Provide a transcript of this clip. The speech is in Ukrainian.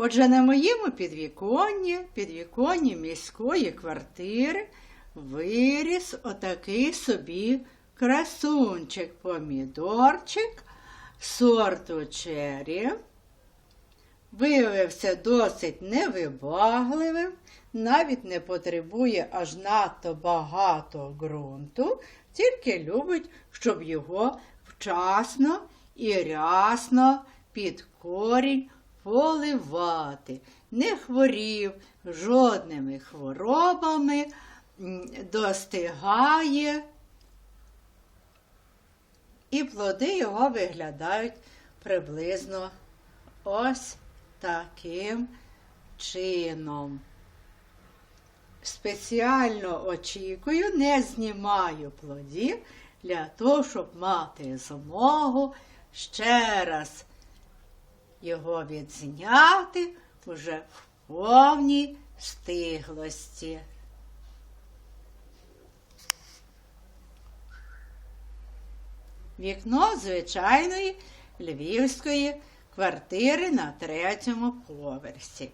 Отже, на моєму підвіконні, підвіконні міської квартири, виріс отакий собі красунчик, помідорчик сорту чері. Виявився досить невибагливим, навіть не потребує аж надто багато ґрунту, тільки любить, щоб його вчасно і рясно під корінь поливати. Не хворів жодними хворобами, достигає, і плоди його виглядають приблизно ось таким чином. Спеціально очікую, не знімаю плодів для того, щоб мати змогу ще раз його відзняти уже в повній стиглості. Вікно звичайної львівської квартири на третьому поверсі.